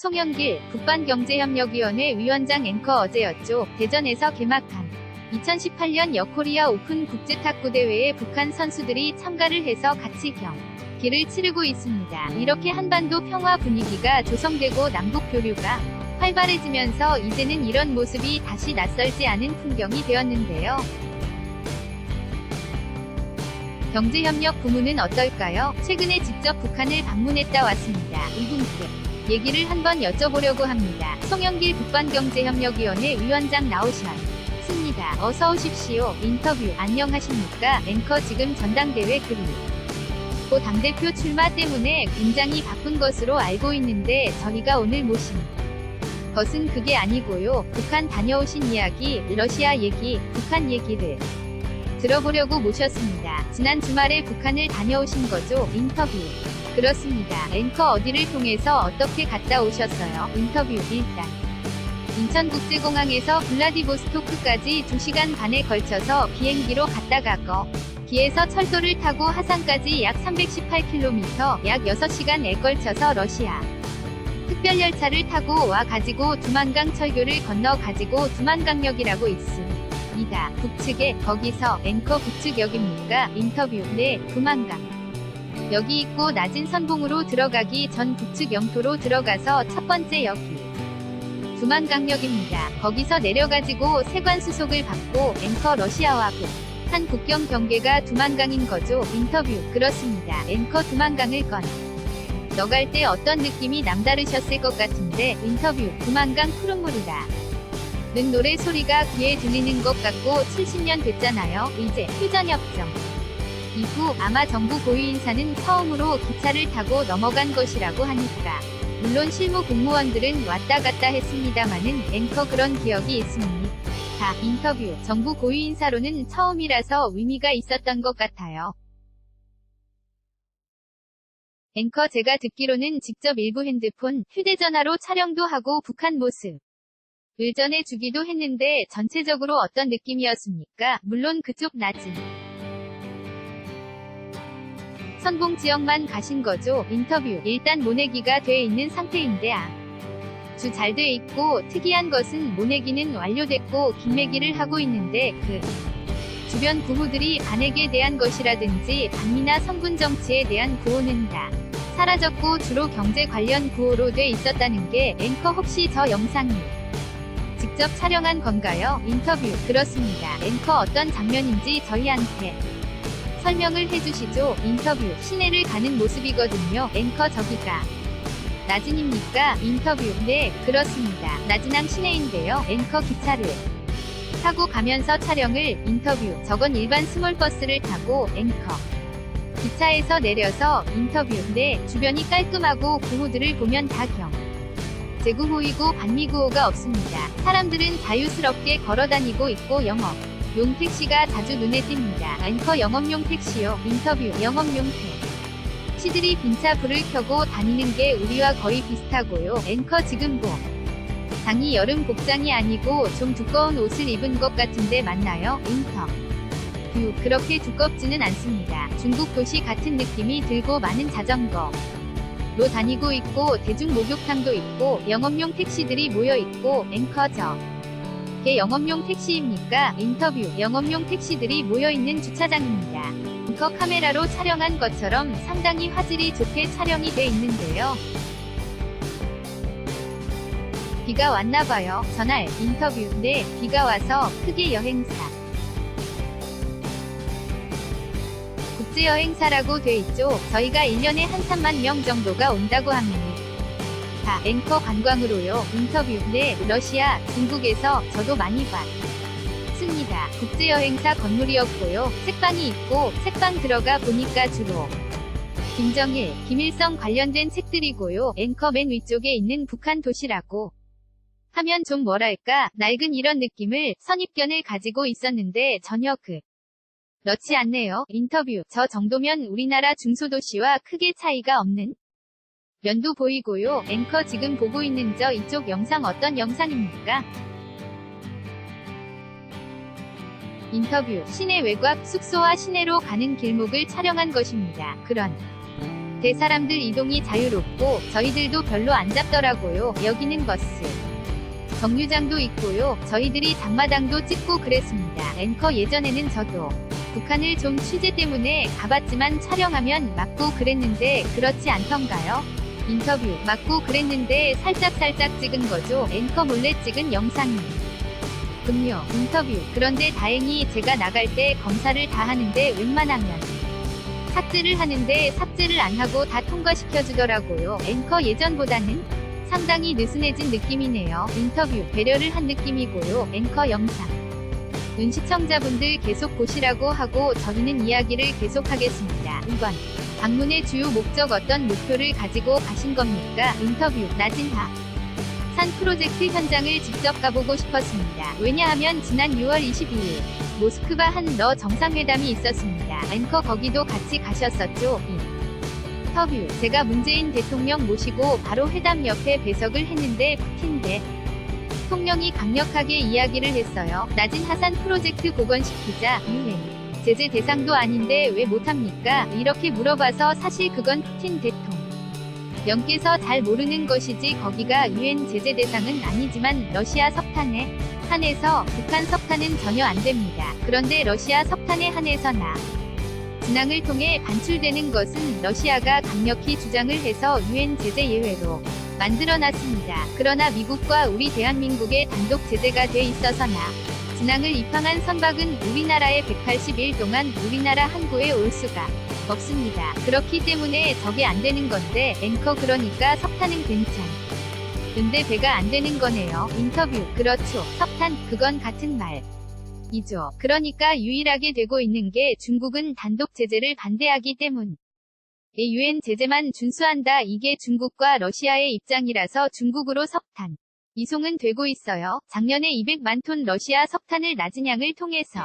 송영길 북반경제협력위원회 위원장 앵커 어제였죠. 대전에서 개막한 2018년 여코리아 오픈 국제탁구대회에 북한 선수들이 참가를 해서 같이 경기를 치르고 있습니다. 이렇게 한반도 평화 분위기가 조성되고 남북 교류가 활발해지면서 이제는 이런 모습이 다시 낯설지 않은 풍경이 되었는데요. 경제협력 부문은 어떨까요? 최근에 직접 북한을 방문했다 왔습니다. 이분께 얘기를 한번 여쭤보려고 합니다. 송영길 북반경제협력위원회 위원장 나오셨습니다. 어서 오십시오. 인터뷰 안녕하십니까? 앵커 지금 전당대회 그리 고 당대표 출마 때문에 굉장히 바쁜 것으로 알고 있는데 저희가 오늘 모신 것은 그게 아니고요. 북한 다녀오신 이야기, 러시아 얘기, 북한 얘기를 들어보려고 모셨습니다. 지난 주말에 북한을 다녀오신 거죠? 인터뷰. 그렇습니다. 앵커 어디를 통해서 어떻게 갔다 오셨어요? 인터뷰 일단. 인천국제공항에서 블라디보스토크까지 2시간 반에 걸쳐서 비행기로 갔다 가고 기에서 철도를 타고 하산까지 약 318km, 약 6시간에 걸쳐서 러시아 특별열차를 타고 와 가지고 두만강 철교를 건너 가지고 두만강역이라고 있습니다. 북측에 거기서 앵커 북측역입니까? 인터뷰 네 두만강 여기 있고 낮은 선봉으로 들어가기 전 북측 영토로 들어가서 첫 번째 역이 두만강역입니다. 거기서 내려가지고 세관 수속을 받고 앵커 러시아와 북한 국경 경계가 두만강인 거죠. 인터뷰 그렇습니다. 앵커 두만강을 건 너갈 때 어떤 느낌이 남다르셨을 것 같은데 인터뷰 두만강 푸른물이다. 는 노래 소리가 귀에 들리는 것 같고 70년 됐잖아요. 이제 휴전협정. 이후 아마 정부 고유 인사는 처음으로 기차를 타고 넘어간 것이라고 하니까. 물론 실무 공무원들은 왔다 갔다 했습니다마는 앵커 그런 기억이 있습니다. 다 인터뷰 정부 고유 인사로는 처음이라서 의미가 있었던 것 같아요. 앵커 제가 듣기로는 직접 일부 핸드폰, 휴대전화로 촬영도 하고 북한 모습. 을 전해 주기도 했는데 전체적으로 어떤 느낌이었습니까? 물론 그쪽 낮은 선봉 지역만 가신 거죠. 인터뷰 일단 모내기가 돼 있는 상태인데 아. 주 잘 돼 있고 특이한 것은 모내기는 완료됐고 김매기를 하고 있는데 그 주변 구호들이 반핵에 대한 것이라든지 반미나 성군 정치에 대한 구호는 다 사라졌고 주로 경제 관련 구호로 돼 있었다는 게 앵커 혹시 저 영상이 직접 촬영한 건가요? 인터뷰 그렇습니다. 앵커 어떤 장면인지 저희한테 설명을 해주시죠. 인터뷰 시내를 가는 모습이거든요. 앵커 저기가 나진입니까? 인터뷰 네 그렇습니다. 나진항 시내인데요. 앵커 기차를 타고 가면서 촬영을 인터뷰 저건 일반 스몰버스를 타고 앵커 기차에서 내려서 인터뷰 네 주변이 깔끔하고 구호들을 보면 다 경. 제구호이고 반미구호가 없습니다. 사람들은 자유스럽게 걸어다니고 있고 영업. 용 택시가 자주 눈에 띕니다. 앵커 영업용 택시요. 인터뷰 영업용 택 시들이 빈차 불을 켜고 다니는 게 우리와 거의 비슷하고요. 앵커 지금 뭐 장이 여름 복장이 아니고 좀 두꺼운 옷을 입은 것 같은데 맞나요? 인터 뷰 그렇게 두껍지는 않습니다. 중국 도시 같은 느낌이 들고 많은 자전거 로 다니고 있고 대중 목욕탕도 있고 영업용 택시들이 모여 있고 앵커저 게 영업용 택시입니까? 인터뷰 영업용 택시들이 모여 있는 주차장입니다. 앵커 카메라로 촬영한 것처럼 상당히 화질이 좋게 촬영이 돼 있는데요. 비가 왔나봐요. 전날 인터뷰 네 비가 와서 크게 여행사 국제여행사라고 돼 있죠. 저희가 1년에 한 3만 명 정도가 온다고 합니다. 다 앵커 관광으로요. 인터뷰 네 러시아 중국에서 저도 많이 봤 습니다. 국제여행사 건물이었고요. 책방이 있고 책방 들어가 보니까 주로 김정일, 김일성 관련된 책들이고요. 앵커 맨 위쪽에 있는 북한 도시라고 하면 좀 뭐랄까 낡은 이런 느낌을 선입견을 가지고 있었는데 전혀 그 그렇지 않네요. 인터뷰. 저 정도면 우리나라 중소도시와 크게 차이가 없는 면도 보이고요. 앵커 지금 보고 있는 저 이쪽 영상 어떤 영상입니까? 인터뷰. 시내 외곽 숙소와 시내로 가는 길목을 촬영한 것입니다. 그런 대 사람들 이동이 자유롭고 저희들도 별로 안 잡더라고요. 여기는 버스. 정류장도 있고요. 저희들이 장마당도 찍고 그랬습니다. 앵커 예전에는 저도 북한을 좀 취재 때문에 가봤지만 촬영하면 맞고 그랬는데 그렇지 않던가요? 인터뷰 맞고 그랬는데 살짝살짝 찍은 거죠. 앵커 몰래 찍은 영상이. 금요 인터뷰 그런데 다행히 제가 나갈 때 검사를 다 하는데 웬만하면 삭제를 하는데 삭제를 안 하고 다 통과시켜 주더라고요. 앵커 예전보다는 상당히 느슨해진 느낌이네요. 인터뷰 배려를 한 느낌이고요. 앵커 영상. 눈 시청자분들 계속 보시라고 하고 저희는 이야기를 계속하겠습니다. 2번. 방문의 주요 목적 어떤 목표를 가지고 가신 겁니까? 인터뷰 나진하. 산 프로젝트 현장을 직접 가보고 싶었습니다. 왜냐하면 지난 6월 22일 모스크바 한러 정상회담이 있었습니다. 앵커 거기도 같이 가셨었죠. 인터뷰 제가 문재인 대통령 모시고 바로 회담 옆에 배석을 했는데 푸틴 대 통령이 강력하게 이야기를 했어요. 낮은 하산 프로젝트 복원시키자 유엔 제재 대상도 아닌데 왜 못합니까? 이렇게 물어봐서 사실 그건 푸틴 대통령 영께서 잘 모르는 것이지 거기가 유엔 제재 대상은 아니지만 러시아 석탄에 한해서 북한 석탄은 전혀 안 됩니다. 그런데 러시아 석탄에 한해서 나 진앙을 통해 반출되는 것은 러시아가 강력히 주장을 해서 유엔 제재 예외로 만들어놨습니다. 그러나 미국과 우리 대한민국의 단독 제재가 돼 있어서 나 진앙을 입항한 선박은 우리나라에 180일 동안 우리나라 항구에 올 수가 없습니다. 그렇기 때문에 저게 안 되는 건데 앵커 그러니까 석탄은 괜찮. 근데 배가 안 되는 거네요. 인터뷰 그렇죠. 석탄 그건 같은 말. 이죠. 그러니까 유일하게 되고 있는 게 중국은 단독 제재를 반대하기 때문. 이 유엔 제재만 준수한다 이게 중국과 러시아의 입장이라서 중국으로 석탄 이송은 되고 있어요. 작년에 200만 톤 러시아 석탄을 낮은 양을 통해서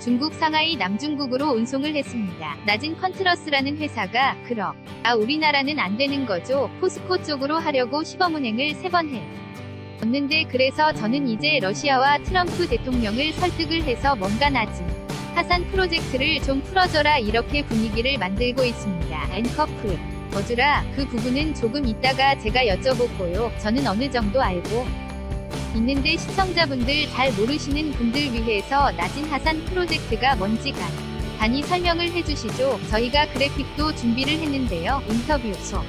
중국 상하이 남중국으로 운송을 했습니다. 낮은 컨트러스라는 회사가 그러 아 우리나라는 안 되는 거죠. 포스코 쪽으로 하려고 시범 운행을 세 번 해. 었는데 그래서 저는 이제 러시아와 트럼프 대통령을 설득을 해서 뭔가 낮은 하산 프로젝트를 좀 풀어줘라 이렇게 분위기를 만들고 있습니다. 앵커프 어주라 그 부분은 조금 이따가 제가 여쭤보고요. 저는 어느 정도 알고 있는데 시청자분들 잘 모르시는 분들 위해서 낮은 하산 프로젝트가 뭔지 간 단위 설명을 해주시죠. 저희가 그래픽도 준비를 했는데요. 인터뷰 소.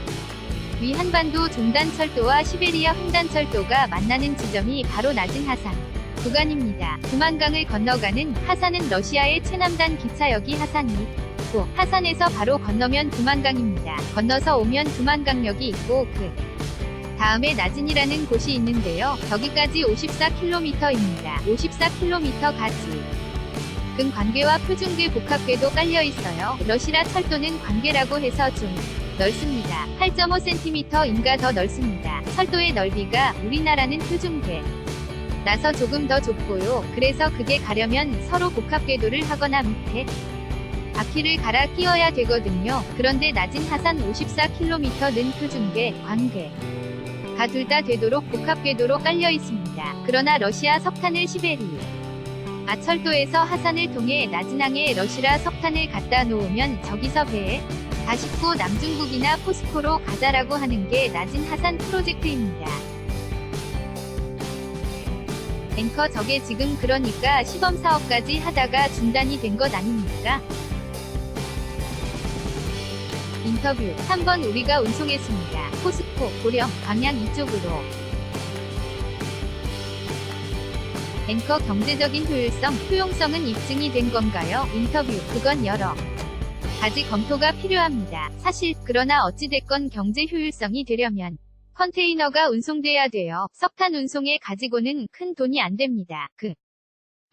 위 한반도 종단철도와 시베리아 횡단철도가 만나는 지점이 바로 낮은 하산 구간입니다. 두만강을 건너가는 하산은 러시아의 최남단 기차역이 하산이 있고 하산에서 바로 건너면 두만강입니다. 건너서 오면 두만강역이 있고 그 다음에 나진이라는 곳이 있는데요. 저기까지 54km입니다. 54km까지. 근 관계와 표준궤 복합궤도 깔려 있어요. 러시아 철도는 관계라고 해서 좀 넓습니다. 8.5cm인가 더 넓습니다. 철도의 넓이가 우리나라는 표준궤. 나서 조금 더 좁고요. 그래서 그게 가려면 서로 복합궤도를 하거나 밑에 바퀴를 갈아 끼워야 되거든요. 그런데 낮은 하산 54km는 표준궤, 관궤. 가둘 다 되도록 복합궤도로 깔려 있습니다. 그러나 러시아 석탄을 시베리 아철도에서 하산을 통해 나진항에 러시아 석탄을 갖다 놓으면 저기서 배에 다 싣고 남중국이나 포스코로 가자라고 하는 게 낮은 하산 프로젝트입니다. 앵커 저게 지금 그러니까 시범 사업까지 하다가 중단이 된 것 아닙니까? 인터뷰 3번 우리가 운송했습니다. 포스코, 고령, 방향 이쪽으로. 앵커 경제적인 효율성, 효용성은 입증이 된 건가요? 인터뷰 그건 여러 가지 검토가 필요합니다. 사실 그러나 어찌됐건 경제 효율성이 되려면 컨테이너가 운송돼야 돼요. 석탄 운송에 가지고는 큰 돈이 안 됩니다. 그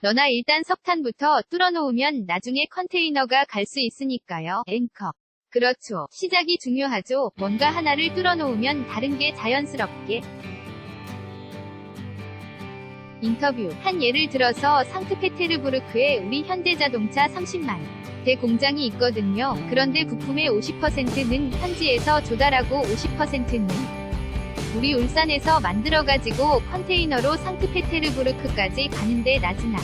너나 일단 석탄부터 뚫어놓으면 나중에 컨테이너가 갈 수 있으니까요. 앵커 그렇죠. 시작이 중요하죠. 뭔가 하나를 뚫어놓으면 다른 게 자연스럽게. 인터뷰. 한 예를 들어서 상트페테르부르크에 우리 현대자동차 30만 대 공장이 있거든요. 그런데 부품의 50%는 현지에서 조달하고 50%는 우리 울산에서 만들어가지고 컨테이너로 상트페테르부르크까지 가는데 나즈나.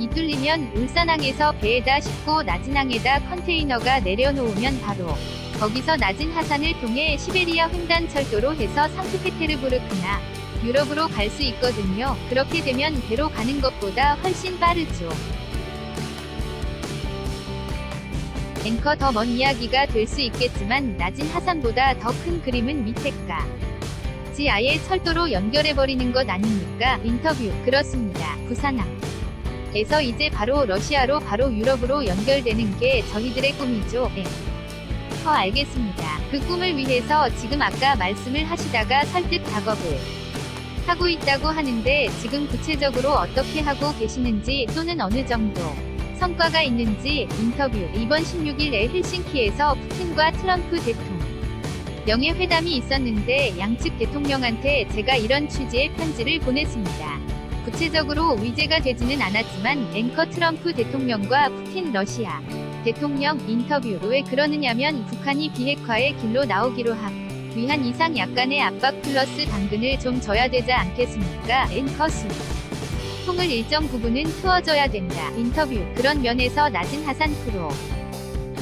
이 뚫리면 울산항에서 배에다 싣고 나진항에다 컨테이너가 내려놓으면 바로 거기서 낮은 하산을 통해 시베리아 횡단 철도로 해서 상트페테르부르크나 유럽으로 갈 수 있거든요. 그렇게 되면 배로 가는 것보다 훨씬 빠르죠. 앵커 더 먼 이야기가 될 수 있겠지만 낮은 하산보다 더 큰 그림은 밑에가. 지 아예 철도로 연결해버리는 것 아닙니까? 인터뷰. 그렇습니다. 부산항. 에서 이제 바로 러시아로 바로 유럽으로 연결되는 게 저희들의 꿈이죠. 네. 어, 알겠습니다. 그 꿈을 위해서 지금 아까 말씀을 하시다가 설득 작업을 하고 있다고 하는데 지금 구체적으로 어떻게 하고 계시는지 또는 어느 정도 성과가 있는지 인터뷰 이번 16일에 헬싱키에서 푸틴과 트럼프 대통령 영의 회담이 있었는데 양측 대통령한테 제가 이런 취지의 편지를 보냈습니다. 구체적으로 위제가 되지는 않았지만 앵커 트럼프 대통령과 푸틴 러시아 대통령 인터뷰 왜 그러느냐면 북한이 비핵화의 길로 나오기로 함. 위한 이상 약간의 압박 플러스 당근을 좀 줘야 되지 않겠습니까? 앵커 수. 통을 일정 부분은 풀어줘야 된다. 인터뷰. 그런 면에서 낮은 하산 프로.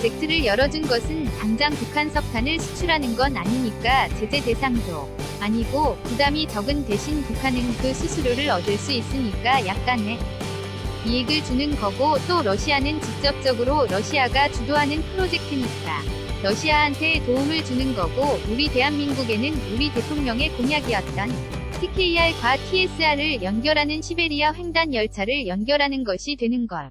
젝트를 열어준 것은 당장 북한 석탄을 수출하는 건 아니니까 제재 대상도 아니고 부담이 적은 대신 북한은 그 수수료를 얻을 수 있으니까 약간의 이익을 주는 거고 또 러시아는 직접적으로 러시아가 주도하는 프로젝트니까 러시아한테 도움을 주는 거고 우리 대한민국에는 우리 대통령의 공약이었던 TKR과 TSR을 연결하는 시베리아 횡단 열차를 연결하는 것이 되는 걸.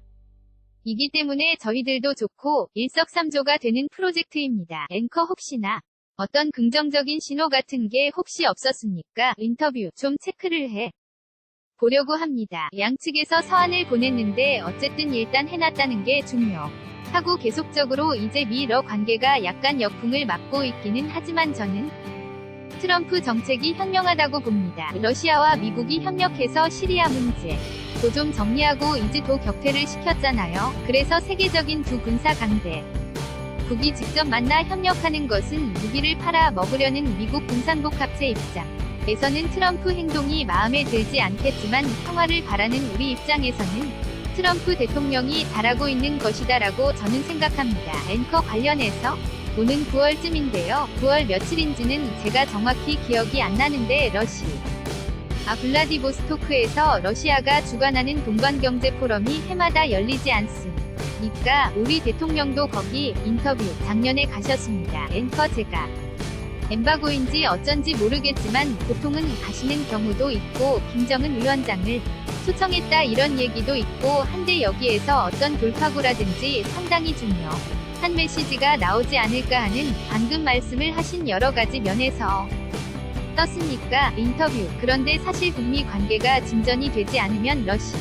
이기 때문에 저희들도 좋고 일석삼조가 되는 프로젝트입니다. 앵커 혹시나 어떤 긍정적인 신호 같은 게 혹시 없었습니까? 인터뷰 좀 체크를 해 보려고 합니다. 양측에서 서한을 보냈는데 어쨌든 일단 해놨다는 게 중요. 하고 계속적으로 이제 미러 관계가 약간 역풍을 맞고 있기는 하지만 저는 트럼프 정책이 현명하다고 봅니다. 러시아와 미국이 협력해서 시리아 문제 도좀 정리하고 이제 도 격퇴를 시켰잖아요. 그래서 세계적인 두 군사 강대 국이 직접 만나 협력하는 것은 무기를 팔아 먹으려는 미국 군산복합체 입장에서는 트럼프 행동이 마음에 들지 않겠지만 평화를 바라는 우리 입장에서는 트럼프 대통령이 잘하고 있는 것이다라고 저는 생각합니다. 앵커 관련해서 오는 9월쯤인데요. 9월 며칠인지는 제가 정확히 기억이 안 나는데 러시 아 블라디보스토크에서 러시아가 주관하는 동반경제 포럼이 해마다 열리지 않습니 까? 우리 대통령도 거기 인터뷰 작년에 가셨습니다. 앵커 제가 엠바고인지 어쩐지 모르겠지만 보통은 가시는 경우도 있고 김정은 위원장을 초청했다 이런 얘기도 있고 한데 여기에서 어떤 돌파구라든지 상당히 중요. 한 메시지가 나오지 않을까 하는 방금 말씀을 하신 여러 가지 면에서 떴으니까 인터뷰 그런데 사실 북미 관계가 진전이 되지 않으면 러시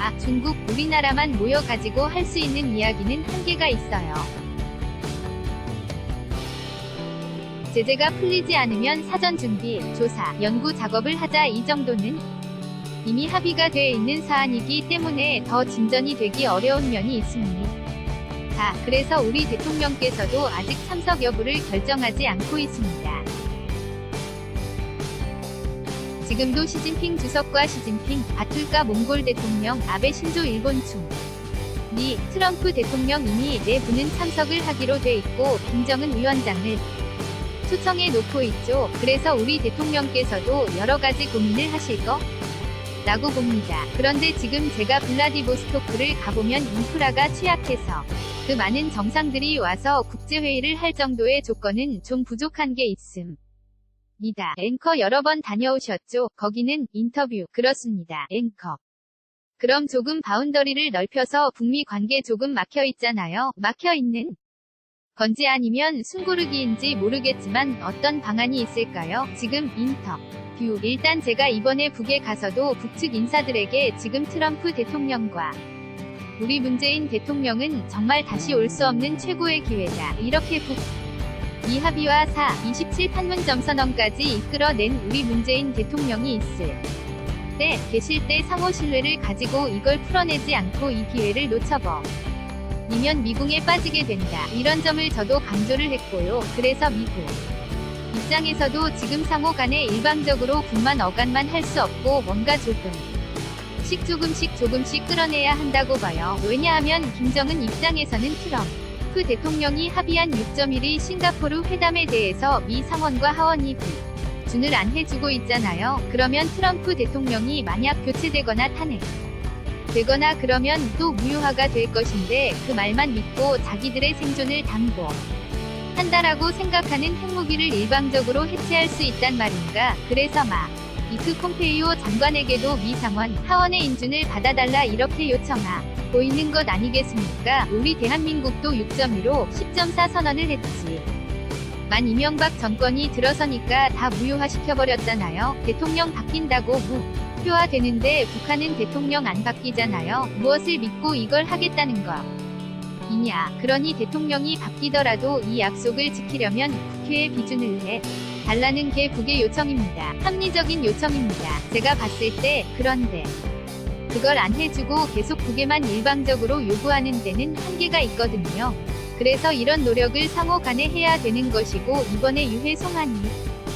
아 중국 우리나라만 모여가지고 할 수 있는 이야기는 한계가 있어요. 제재가 풀리지 않으면 사전 준비, 조사, 연구 작업을 하자 이 정도는 이미 합의가 돼 있는 사안이기 때문에 더 진전이 되기 어려운 면이 있습니다. 자, 그래서 우리 대통령께서도 아직 참석 여부를 결정하지 않고 있습니다. 지금도 시진핑 주석과 시진핑, 바툴카 몽골 대통령, 아베 신조 일본 중, 미, 트럼프 대통령 이미 네 분은 참석을 하기로 돼 있고, 김정은 위원장을 초청해 놓고 있죠. 그래서 우리 대통령께서도 여러 가지 고민을 하실 거? 라고 봅니다. 그런데 지금 제가 블라디보스토크를 가보면 인프라가 취약해서 그 많은 정상들이 와서 국제회의를 할 정도의 조건은 좀 부족한 게 있음. 니다. 앵커 여러 번 다녀오셨죠? 거기는 인터뷰. 그렇습니다. 앵커. 그럼 조금 바운더리를 넓혀서 북미 관계 조금 막혀 있잖아요. 막혀 있는 건지 아니면 숨고르기인지 모르겠지만 어떤 방안이 있을까요? 지금 인터. 뷰. 일단 제가 이번에 북에 가서도 북측 인사들에게 지금 트럼프 대통령과 우리 문재인 대통령은 정말 다시 올 수 없는 최고의 기회다. 이렇게 북. 이 합의와 4, 27 판문점 선언까지 이끌어낸 우리 문재인 대통령이 있을 때 계실 때 상호 신뢰를 가지고 이걸 풀어내지 않고 이 기회를 놓쳐버. 이면 미궁에 빠지게 된다. 이런 점을 저도 강조를 했고요. 그래서 미국 입장에서도 지금 상호 간에 일방적으로 분만 어간만 할 수 없고 뭔가 조금 씩 조금씩 조금씩 끌어내야 한다고 봐요. 왜냐하면 김정은 입장에서는 트럼프 트럼프 대통령이 합의한 6.1위 싱가포르 회담에 대해서 미 상원과 하원이 준을 안 해주고 있잖아요. 그러면 트럼프 대통령이 만약 교체되거나 탄핵 되거나 그러면 또 무효화가 될 것인데 그 말만 믿고 자기들의 생존을 담보 한다라고 생각하는 핵무기를 일방적으로 해체할 수 있단 말인가. 그래서 막 이크 폼페이오 장관에게도 미 상원 하원의 인준을 받아달라 이렇게 요청하 보이는 것 아니겠습니까? 우리 대한민국도 6.15, 10.4 선언을 했지. 만 이명박 정권이 들어서니까 다 무효화시켜버렸잖아요. 대통령 바뀐다고 무효화되는데 북한은 대통령 안 바뀌잖아요. 무엇을 믿고 이걸 하겠다는 거. 이냐. 그러니 대통령이 바뀌더라도 이 약속을 지키려면 국회에 비준을 해. 달라는 게 북의 요청입니다. 합리적인 요청입니다. 제가 봤을 때, 그런데. 그걸 안 해주고 계속 북에만 일방적으로 요구하는 데는 한계가 있거든요. 그래서 이런 노력을 상호 간에 해야 되는 것이고, 이번에 유해 송환이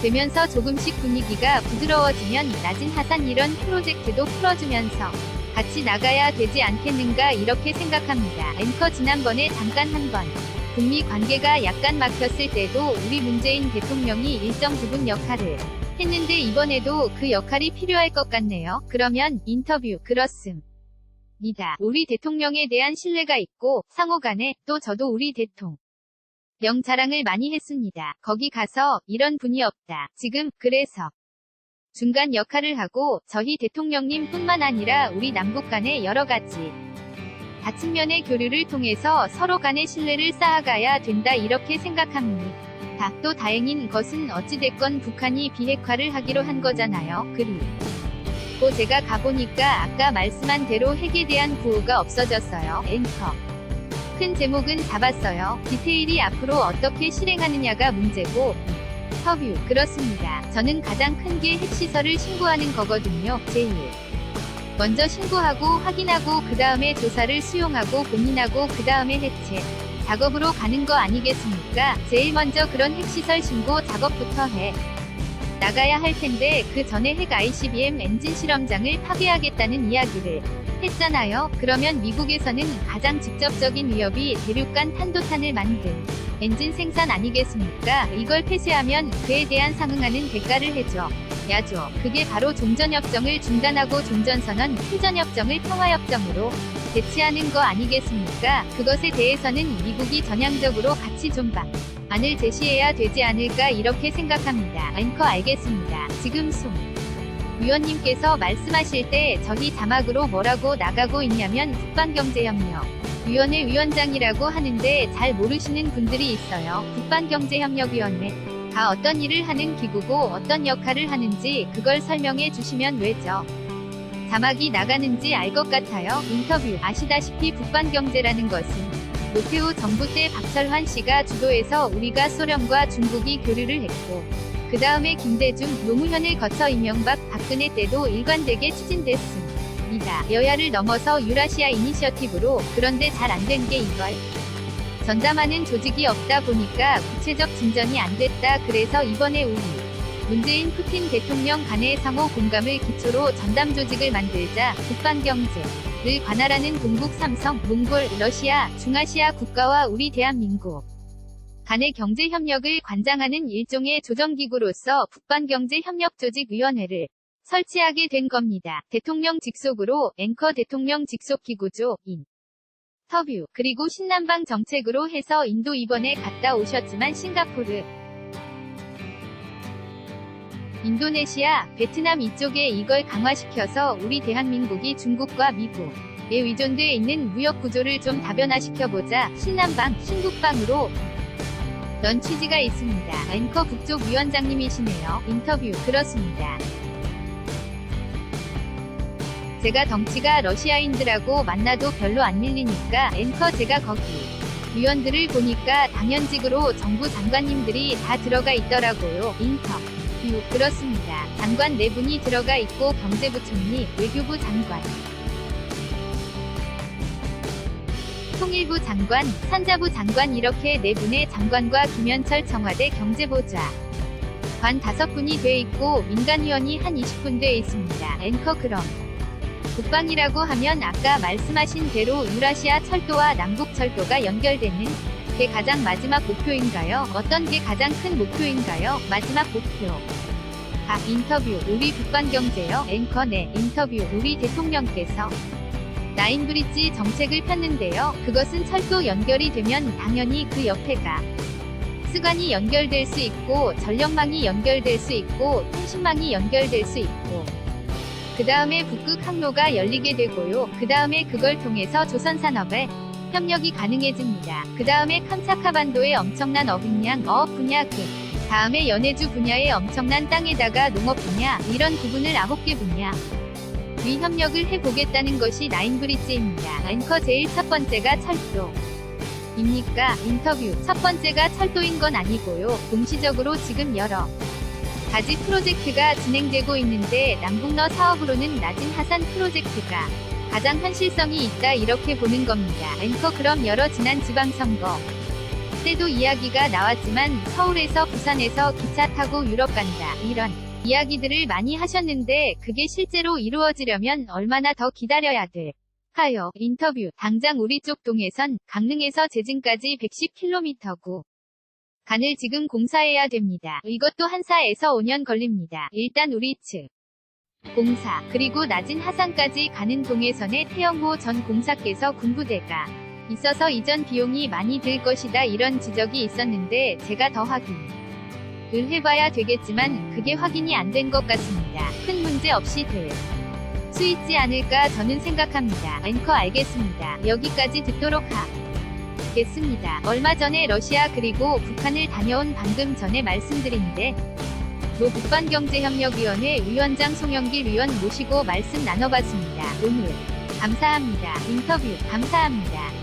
되면서 조금씩 분위기가 부드러워지면 낮은 하산 이런 프로젝트도 풀어주면서 같이 나가야 되지 않겠는가 이렇게 생각합니다. 앵커 지난번에 잠깐 한번 북미 관계가 약간 막혔을 때도 우리 문재인 대통령이 일정 부분 역할을 했는데 이번에도 그 역할이 필요할 것 같네요. 그러면 인터뷰 그렇습니다. 우리 대통령에 대한 신뢰가 있고 상호 간에 또 저도 우리 대통 령 자랑을 많이 했습니다. 거기 가서 이런 분이 없다. 지금 그래서 중간 역할을 하고 저희 대통령님 뿐만 아니라 우리 남북 간의 여러 가지 다측면의 교류를 통해서 서로 간의 신뢰를 쌓아가야 된다 이렇게 생각합니다. 또 다행인 것은 어찌됐건 북한이 비핵화를 하기로 한 거잖아요. 그리고 제가 가보니까 아까 말씀한 대로 핵에 대한 구호가 없어졌어요. 앵커. 큰 제목은 잡았어요. 디테일이 앞으로 어떻게 실행하느냐가 문제고 서뷰 그렇습니다. 저는 가장 큰 게 핵시설을 신고하는 거거든요. 제일. 먼저 신고하고 확인하고 그 다음에 조사를 수용하고 고민하고 그 다음에 해체 작업으로 가는 거 아니겠습니까? 제일 먼저 그런 핵시설 신고 작업부터 해 나가야 할 텐데 그 전에 핵 ICBM 엔진 실험장을 파괴하겠다는 이야기를 했잖아요. 그러면 미국에서는 가장 직접적인 위협이 대륙간 탄도탄을 만든 엔진 생산 아니겠습니까? 이걸 폐쇄하면 그에 대한 상응하는 대가를 해줘. 야죠. 그게 바로 종전협정을 중단하고 종전선언, 휴전협정을 평화협정으로 대치하는 거 아니겠습니까? 그것에 대해서는 미국이 전향적으로 같이 좀 방 안을 제시해야 되지 않을까 이렇게 생각합니다. 앵커 알겠습니다. 지금 송 위원님께서 말씀하실 때 저희 자막으로 뭐라고 나가고 있냐면 북방경제협력 위원회 위원장이라고 하는데 잘 모르시는 분들이 있어요. 북방경제협력위원회 다 어떤 일을 하는 기구고 어떤 역할을 하는지 그걸 설명해 주시면 왜죠? 자막이 나가는지 알 것 같아요. 인터뷰 아시다시피 북반경제라는 것은 노태우 정부 때 박철환 씨가 주도해서 우리가 소련과 중국이 교류를 했고 그 다음에 김대중, 노무현을 거쳐 이명박, 박근혜 때도 일관되게 추진됐습니다. 여야를 넘어서 유라시아 이니셔티브로 그런데 잘 안 된 게 이걸 전담하는 조직이 없다 보니까 구체적 진전이 안 됐다. 그래서 이번에 우리 문재인 푸틴 대통령 간의 상호 공감을 기초로 전담 조직을 만들자 국방경제를 관할하는 동북 삼성, 몽골, 러시아, 중아시아 국가와 우리 대한민국 간의 경제 협력을 관장하는 일종의 조정기구로서 북반경제협력조직위원회를 설치하게 된 겁니다. 대통령 직속으로 앵커 대통령 직속 기구죠. 인. 터뷰 그리고 신남방 정책으로 해서 인도 이번에 갔다 오셨지만 싱가포르 인도네시아, 베트남 이쪽에 이걸 강화시켜서 우리 대한민국이 중국과 미국 에 의존돼 있는 무역 구조를 좀 다변화시켜보자 신남방, 신북방으로 넌 취지가 있습니다. 앵커 북쪽 위원장님이시네요. 인터뷰 그렇습니다. 제가 덩치가 러시아인들하고 만나도 별로 안 밀리니까 앵커 제가 거기 위원들을 보니까 당연직으로 정부 장관님들이 다 들어가 있더라고요. 인터 뷰 그렇습니다. 장관 네 분이 들어가 있고 경제부총리, 외교부 장관, 통일부 장관, 산자부 장관 이렇게 네 분의 장관과 김현철 청와대 경제보좌 관 다섯 분이 돼 있고 민간위원이 한 20분 돼 있습니다. 앵커 그럼 국방이라고 하면 아까 말씀하신 대로 유라시아 철도와 남북 철도가 연결되는 게 가장 마지막 목표인가요? 어떤 게 가장 큰 목표인가요? 마지막 목표. 아, 인터뷰, 우리 북반경제요? 앵커 네, 인터뷰, 우리 대통령께서 나인브릿지 정책을 폈는데요. 그것은 철도 연결이 되면 당연히 그 옆에가 수관이 연결될 수 있고 전력망이 연결될 수 있고 통신망이 연결될 수 있고 그 다음에 북극 항로가 열리게 되고요. 그 다음에 그걸 통해서 조선 산업에 협력이 가능해집니다. 그 다음에 캄차카반도의 엄청난 어획량, 어업 분야 그 다음에 연해주 분야의 엄청난 땅에다가 농업 분야 이런 부분을 9개 분야 위 협력을 해보겠다는 것이 나인브릿지입니다. 앵커 제일 첫 번째가 철도. 입니까? 인터뷰. 첫 번째가 철도인 건 아니고요. 동시적으로 지금 여러 가지 프로젝트가 진행되고 있는데 남북러 사업으로는 낮은 하산 프로젝트가 가장 현실성이 있다 이렇게 보는 겁니다. 앵커 그럼 여러 지난 지방선거 때도 이야기가 나왔지만 서울에서 부산에서 기차 타고 유럽 간다 이런 이야기들을 많이 하셨는데 그게 실제로 이루어지려면 얼마나 더 기다려야 돼? 하요. 인터뷰. 당장 우리 쪽 동해선 강릉에서 제진까지 110km고 간을 지금 공사해야 됩니다. 이것도 한 4에서 5년 걸립니다. 일단 우리 측 공사 그리고 낮은 하산까지 가는 동해선의 태영호 전 공사께서 군부대가 있어서 이전 비용이 많이 들 것이다 이런 지적이 있었는데 제가 더 확인 을 해봐야 되겠지만 그게 확인이 안 된 것 같습니다. 큰 문제 없이 될 수 있지 않을까 저는 생각합니다. 앵커 알겠습니다. 여기까지 듣도록 하 겠습니다. 얼마 전에 러시아 그리고 북한을 다녀온 방금 전에 말씀드린데 로 북반경제협력위원회 위원장 송영길 위원 모시고 말씀 나눠봤습니다. 오늘 감사합니다. 인터뷰 감사합니다.